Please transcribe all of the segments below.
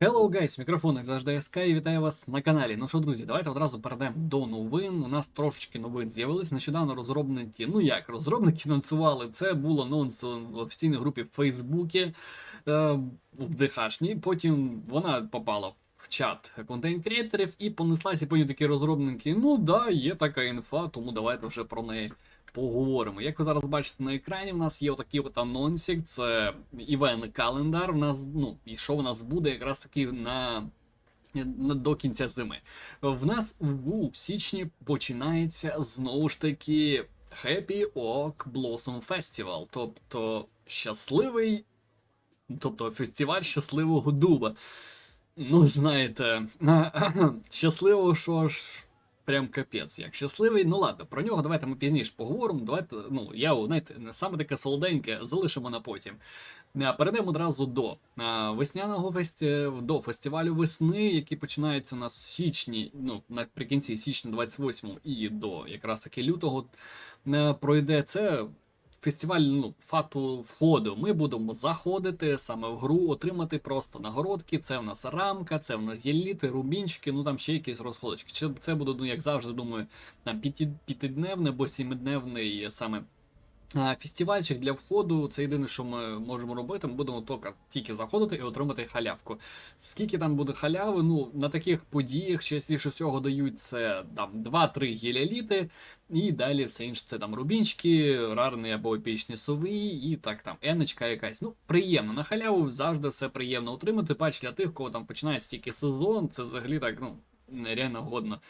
Hello guys, мікрофон, СК і вітаю вас на каналі. Ну що, друзі, давайте одразу перейдемо до новин. У нас трошечки новин з'явились. Нещодавно розробники, ну як, розробники анонсували, це було анонс в офіційній групі в Фейсбуці е, в ДХшній. Потім вона попала в чат контент-креаторів і понеслася, потім такі розробники. Ну да, є така інфа, тому давайте вже про неї поговоримо. Як ви зараз бачите на екрані, в нас є отакий от анонсик, це івент календар. В нас, ну, і що в нас буде якраз таки на. До кінця зими. В нас у січні починається знову ж таки Happy Oak Blossom Festival, тобто щасливий, тобто фестиваль щасливого дуба. Ну, знаєте, щасливого, що ж. Прям капець, як щасливий. Ну ладно, про нього давайте ми пізніше поговоримо. Давайте, ну, я, знаєте, саме таке солоденьке, залишимо на потім. Перейдемо одразу до весняного фесті... до фестивалю весни, який починається у нас в січні, ну, наприкінці січня 28 і до якраз таки лютого е, пройде це. Фестиваль ну, фату входу. Ми будемо заходити саме в гру, отримати просто нагородки. Це в нас рамка, це в нас єліти, рубінчики, ну там ще якісь розходочки. Це буде, ну як завжди, думаю, п'яти- п'ятидневний або сімидневний саме а, фестивальчик для входу. Це єдине, що ми можемо робити. Ми будемо тільки, тільки заходити і отримати халявку. Скільки там буде халяви? Ну на таких подіях частіше всього дають це там 2-3 гіляліти, і далі все інше це там рубінчики, рарний або епічні сови, і так там еночка якась. Ну, приємно. На халяву завжди все приємно отримати. Пач для тих, кого там починається тільки сезон, це взагалі так, ну. Нереально годно.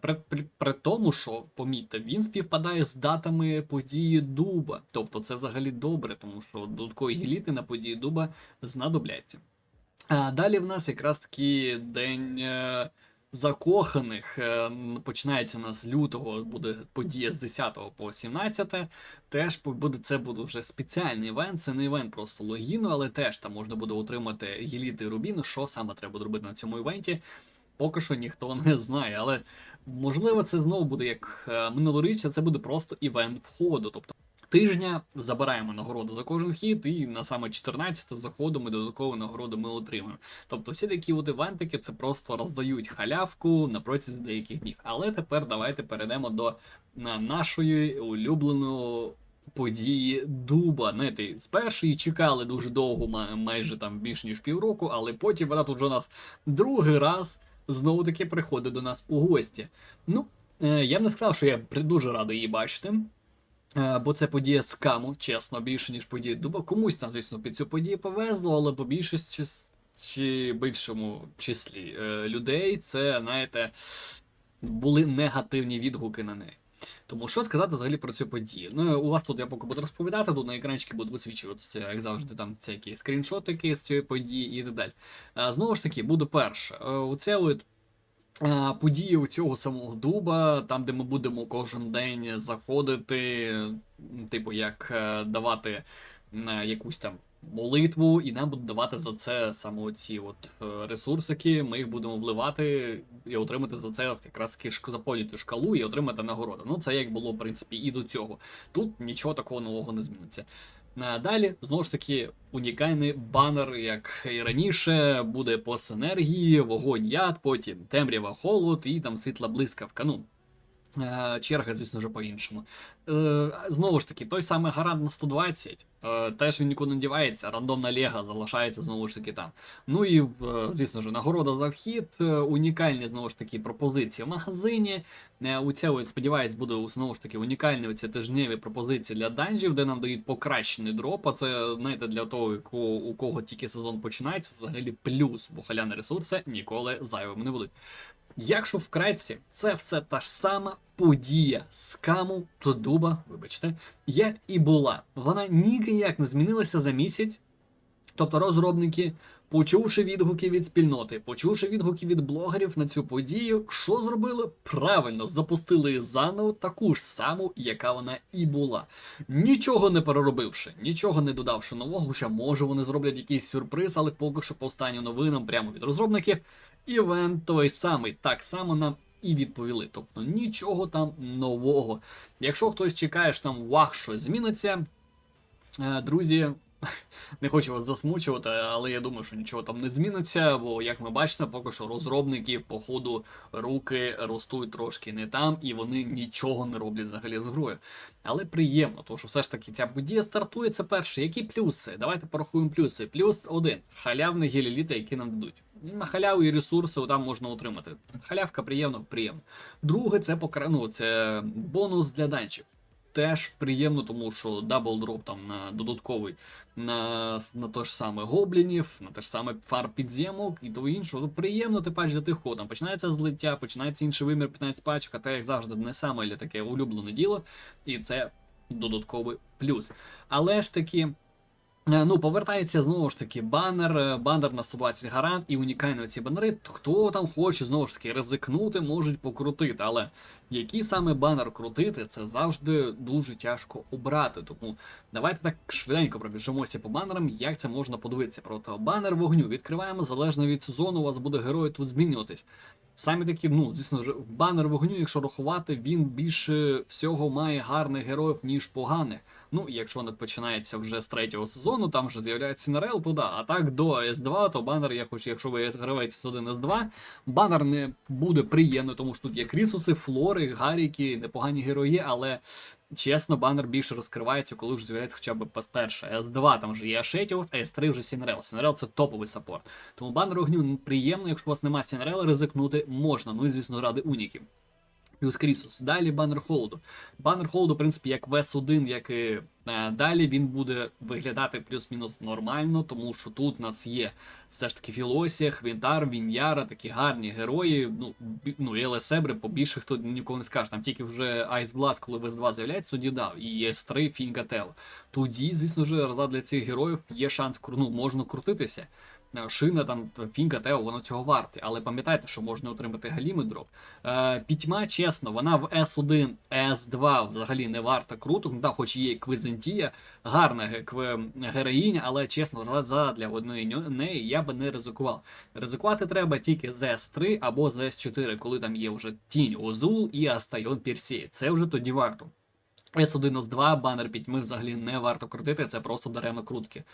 При, при, при тому, що, помітьте, він співпадає з датами події дуба. Тобто це взагалі добре, тому що додаткові гіліти на події дуба знадобляться. А далі в нас якраз таки день е, закоханих. Е, починається у нас лютого, буде подія з 10 по 17. Теж буде це буде вже спеціальний івент. Це не івент просто логіну, але теж там можна буде отримати гіліти і рубіни. Що саме треба робити на цьому івенті? Поки що ніхто не знає, але можливо це знову буде як е, минулоріччя, це буде просто івент входу. Тобто тижня забираємо нагороду за кожен вхід, і на саме 14 заходимо і додаткову нагороду ми отримуємо. Тобто всі такі от івентики це просто роздають халявку на протязі деяких днів. Але тепер давайте перейдемо до нашої улюбленої. Події дуба, знаєте, спершу її чекали дуже довго, ма- майже там більш ніж півроку, але потім вона тут вже у нас другий раз знову таки приходить до нас у гості. Ну, е, я б не сказав, що я дуже радий її бачити. Е, Бо це подія з каму, чесно, більше, ніж подія дуба. Комусь там, звісно, під цю подію повезло, але по більшості чи більшому числі е, людей це, знаєте, були негативні відгуки на неї. Тому що сказати взагалі про цю подію? Ну, у вас тут я поки буду розповідати, тут на екранчику будуть висвічуватися, як завжди, там всякі скріншотики з цієї події і так далі. Е, Знову ж таки, буде перше. Е, Оце от події у цього самого дуба, там, де ми будемо кожен день заходити, типу, як е, давати е, якусь там молитву, і нам будуть давати за це саме ці от е, ресурсики. Ми їх будемо вливати і отримати за це якраз таки шк- заповнити шкалу і отримати нагороду. Ну, це як було, в принципі, і до цього. Тут нічого такого нового не зміниться. А Далі, знову ж таки, унікальний банер, як і раніше, буде по синергії, вогонь яд, потім темрява холод і там світла блискавка. Ну, е, черга, звісно ж, по-іншому. Е, Знову ж таки, той самий гарант на 120, е, теж він нікуди не дівається, рандомна лега залишається знову ж таки там. Ну і, звісно ж, нагорода за вхід, е, унікальні знову ж таки пропозиції в магазині. Е, У цього, сподіваюсь, буде знову ж таки унікальні оці тижневі пропозиції для данжів, де нам дають покращений дроп. А це, знаєте, для того, у кого, у кого тільки сезон починається, взагалі плюс, бо халяні ресурси ніколи зайвими не будуть. Якщо вкратці, це все та ж сама подія з каму до дуба, вибачте, як і була. Вона ніяк не змінилася за місяць. Тобто розробники, почувши відгуки від спільноти, почувши відгуки від блогерів на цю подію, що зробили? Правильно, запустили заново таку ж саму, яка вона і була. Нічого не переробивши, нічого не додавши нового, хоча може вони зроблять якийсь сюрприз, але поки що по останнім новинам прямо від розробників. Івент той самий, так само нам і відповіли. Тобто нічого там нового. Якщо хтось чекає, що там вах, щось зміниться, е, друзі, не хочу вас засмучувати, але я думаю, що нічого там не зміниться, бо, як ми бачите, поки що розробників, по ходу руки ростуть трошки не там, і вони нічого не роблять взагалі з грою. Але приємно, тому що все ж таки ця подія стартує. Це перше. Які плюси? Давайте порахуємо плюси. Плюс один. Халявні геліліти, які нам дадуть. На халяву і ресурси там можна отримати. Халявка приємно, приємно. Друге, це покра... ну, це бонус для данчів. Теж приємно, тому що дабл-дроп там на додатковий на, на те ж саме гоблінів, на те ж саме фар підземок і того іншого. Ну, приємно ти пач для тих, кого там починається злиття, починається інший вимір 15 пачок, а те, як завжди, не саме таке улюблене діло, і це додатковий плюс. Але ж таки. Е, Ну, повертається знову ж таки банер, е, банер на 120 гарант і унікальні ці банери. Хто там хоче знову ж таки ризикнути, можуть покрутити. Але який саме банер крутити, це завжди дуже тяжко обрати. Тому давайте так швиденько пробіжимося по банерам, як це можна подивитися. Проте банер вогню відкриваємо залежно від сезону. У вас буде герой тут змінюватись. Самі такі, ну, звісно ж, банер вогню, якщо рахувати, він більше всього має гарних героїв, ніж поганих. Ну, якщо не починається вже з третього сезону, там вже з'являється Нарел, то да. А так до С2, то банер, я хочу, якщо ви гравець з 1 С2, банер не буде приємно, тому що тут є крісуси, флори, гаріки, непогані герої, але. Чесно, банер більше розкривається, коли вже з'являється хоча б перше. С2 там вже є Ашетіус, а С3 вже Сінрел. Сінрел це топовий саппорт. Тому банер огню приємно, якщо у вас немає Сінрела, ризикнути можна. Ну і звісно, ради уніків. Плюс Крісус. Далі банер холоду. Банер холоду, в принципі, як вес 1 як і е, далі, він буде виглядати плюс-мінус нормально, тому що тут у нас є все ж таки Філосія, Хвінтар, Віньяра, такі гарні герої. Ну, ну і Елесебри, побільше хто нікого не скаже. Там тільки вже Blast, коли вес 2 з'являється, тоді дав. І S3 Фінга Тео. Тоді, звісно ж, для цих героїв є шанс ну, можна крутитися. Е, Шина, там, Фінка, Тео, воно цього варте. Але пам'ятайте, що можна отримати галімий дроп. Е, Пітьма, чесно, вона в S1, S2 взагалі не варта круто. Ну, да, хоч є Квизентія, гарна героїня, але чесно, для одної неї я би не ризикував. Ризикувати треба тільки з S3 або з S4, коли там є вже тінь Озул і Астайон Персей. Це вже тоді варто. S1, S2, банер пітьми взагалі не варто крутити, це просто даремно крутки.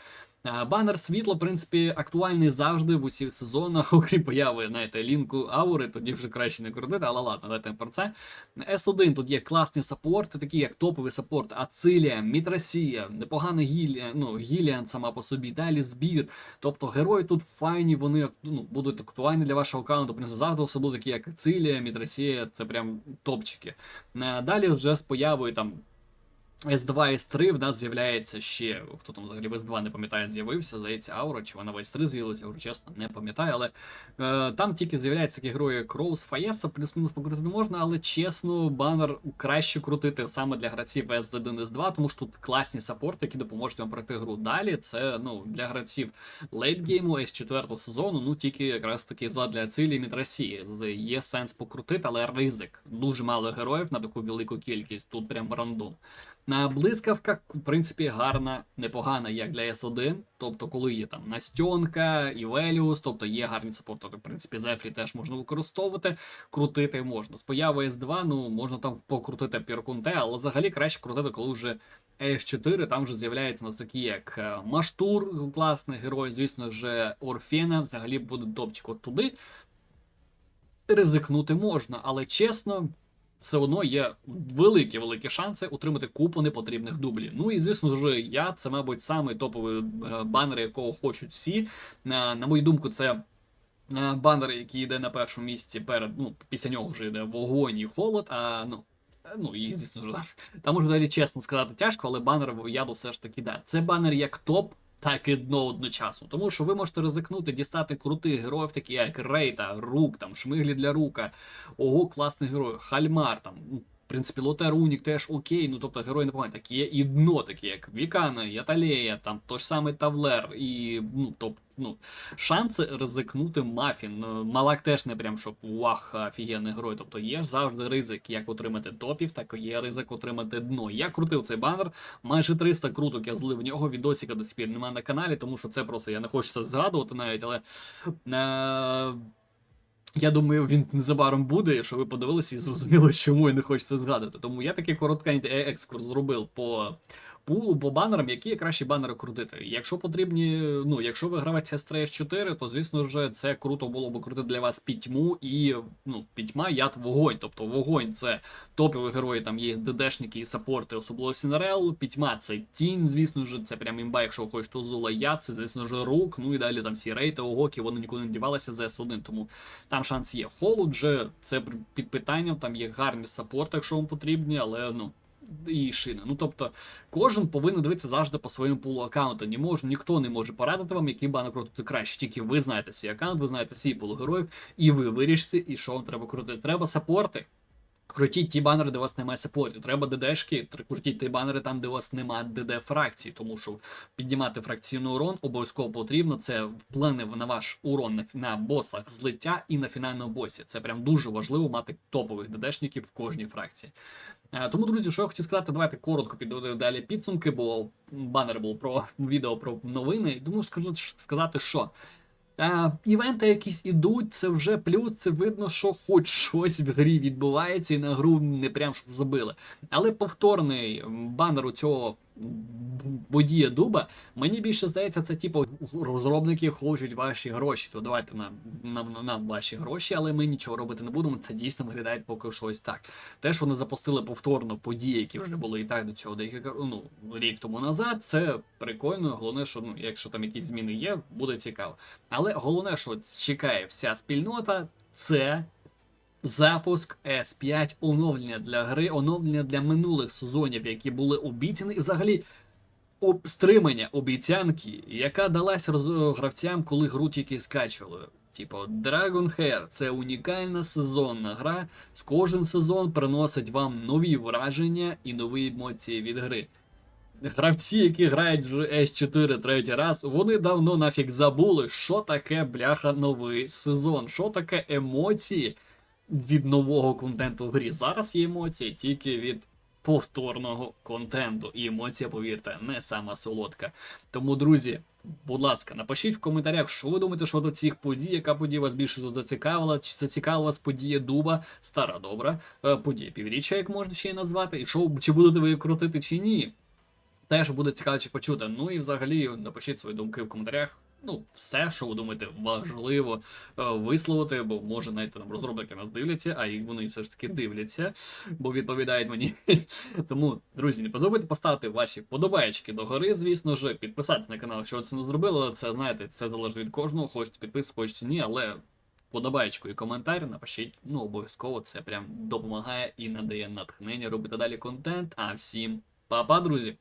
Е, Банер світло, в принципі, актуальний завжди в усіх сезонах, окрім появи, знаєте, лінку аури, тоді вже краще не крутити, але ладно, давайте про це. S1 тут є класні саппорти, такі як топовий саппорт Ацилія, Мітрасія, непоганий Гіліан, ну, Гіліан сама по собі, далі збір. Тобто герої тут файні, вони ну, будуть актуальні для вашого аккаунту, принесу завжди особливо такі як Ацилія, Мітрасія, це прям топчики. Е, Далі вже з появою там. S2, S3 в нас з'являється ще, хто там взагалі в S2 не пам'ятає, з'явився, здається, Аура, чи вона в S3 з'явилася, вже чесно, не пам'ятаю, але е, там тільки з'являються такі герої як Роуз, Фаєса, плюс-мінус покрутити можна, але чесно, банер краще крутити саме для гравців S1, S2, тому що тут класні саппорти, які допоможуть вам пройти гру. Далі це ну, для гравців лейтгейму S4 сезону, ну тільки якраз таки задля цілі Мітрасії. Є сенс покрутити, але ризик. Дуже мало героїв на таку велику кількість, тут прям рандом. На блискавка, в принципі, гарна, непогана, як для S1. Тобто, коли є там Настьонка, Івеліус, тобто є гарні саппорти, в принципі, Зефрі теж можна використовувати, крутити можна. З появою S2, ну, можна там покрутити Піркунте, але взагалі краще крутити, коли вже S4, там вже з'являються у нас такі, як е, Маштур, класний герой, звісно ж, Орфена, взагалі буде топчик от туди. Ризикнути можна, але чесно, все одно є великі великі шанси отримати купу непотрібних дублів. Ну і звісно ж, я це, мабуть, самий топовий е, банер, якого хочуть всі. Е, На мою думку, це. е, Банер, який йде на першому місці перед, ну, після нього вже йде вогонь і холод, а ну. Ну, і звісно ж, там можна далі чесно сказати тяжко, але банер яду все ж таки да. Це банер як топ, так і дно одночасно. Тому що ви можете ризикнути дістати крутих героїв, такі як Рейта, Рук, там, Шмиглі для Рука, ого, класний герой, Хальмар, там, ну, принципі, Лотер Унік теж окей, ну тобто герої непогані. Так є і дно, такі як Вікана, Яталея, там той ж самий Тавлер, і ну, топ, ну, шанси ризикнути Мафін. Ну, Малак теж не прям щоб вах, офігенний герой. Тобто є завжди ризик, як отримати топів, так і є ризик отримати дно. Я крутив цей банер, майже 300 круток я злив в нього. Відосика до сих пір немає на каналі, тому що це просто я не хочу це згадувати навіть, але. Е- я думаю, він незабаром буде, якщо ви подивилися і зрозуміли, чому і не хочеться згадати. Тому я такий короткий екскурс зробив по пулу по банерам, які кращі банери крутити. Якщо потрібні, ну якщо ви гравець s 4, то звісно ж це круто було б крутити для вас пітьму і ну, пітьма, яд, вогонь. Тобто вогонь це топові герої, там є ДДшники і саппорти, особливо Сінерел. Пітьма це тінь, звісно ж, це прям імба, якщо ви хочете Озула яд, це звісно ж рук. Ну і далі там всі рейти, огоки, вони нікуди не дівалися за S1, тому там шанс є. Холод же це під питанням, там є гарні саппорти, якщо вам потрібні, але ну. І шини. Ну тобто, кожен повинен дивитися завжди по своєму пулу аккаунту. Не може, ніхто не може порадити вам, який банок крутити краще. Тільки ви знаєте свій аккаунт, ви знаєте свій пул героїв, і ви вирішите, і що вам треба крутити. Треба саппорти. Крутіть ті банери, де у вас немає саппортів. Треба ДДшки, крутіть ті банери там, де у вас немає ДД фракцій, тому що піднімати фракційний урон обов'язково потрібно. Це вплине на ваш урон на, босах злиття і на фінальному босі. Це прям дуже важливо мати топових ДДшників в кожній фракції. Е, Тому, друзі, що я хотів сказати, давайте коротко підведемо далі підсумки, бо банер був про відео про новини. Тому скажу сказати, що. Е, івенти якісь ідуть, це вже плюс, це видно, що хоч щось в грі відбувається, і на гру не прям щоб забили. Але повторний банер у цього бодія дуба, мені більше здається, це типу розробники хочуть ваші гроші. То давайте нам, нам, нам ваші гроші, але ми нічого робити не будемо. Це дійсно виглядає поки що ось так. Теж вони запустили повторно події, які вже були і так до цього декілька ну, рік тому назад. Це прикольно. Головне, що ну, якщо там якісь зміни є, буде цікаво. Але головне, що чекає вся спільнота, це. Запуск S5 оновлення для гри, оновлення для минулих сезонів, які були обіцяні, і взагалі об- стримання обіцянки, яка далась гравцям, коли гру тільки скачували. Типу, Dragon Hair це унікальна сезонна гра. З кожен сезон приносить вам нові враження і нові емоції від гри. Гравці, які грають вже S4 третій раз, вони давно нафіг забули, що таке бляха новий сезон, що таке емоції від нового контенту в грі. Зараз є емоції тільки від повторного контенту. І емоція, повірте, не сама солодка. Тому, друзі, будь ласка, напишіть в коментарях, що ви думаєте щодо цих подій, яка подія вас більше зацікавила, чи зацікавила вас подія дуба, стара добра, е, подія півріччя, як можна ще й назвати, і що, чи будете ви її крутити, чи ні. Теж буде цікаво чи почути. Ну і взагалі напишіть свої думки в коментарях. Ну, все, що ви думаєте, важливо е, висловити, бо може навіть там розробники нас дивляться, а і вони все ж таки дивляться, бо відповідають мені. Тому, друзі, не позабудьте поставити ваші подобаєчки до гори, звісно ж, підписатися на канал, якщо це не зробили, це знаєте, це залежить від кожного, хочете підписку, хочете ні, але подобаєчку і коментар напишіть. Ну, обов'язково це прям допомагає і надає натхнення робити далі контент. А всім па-па, друзі!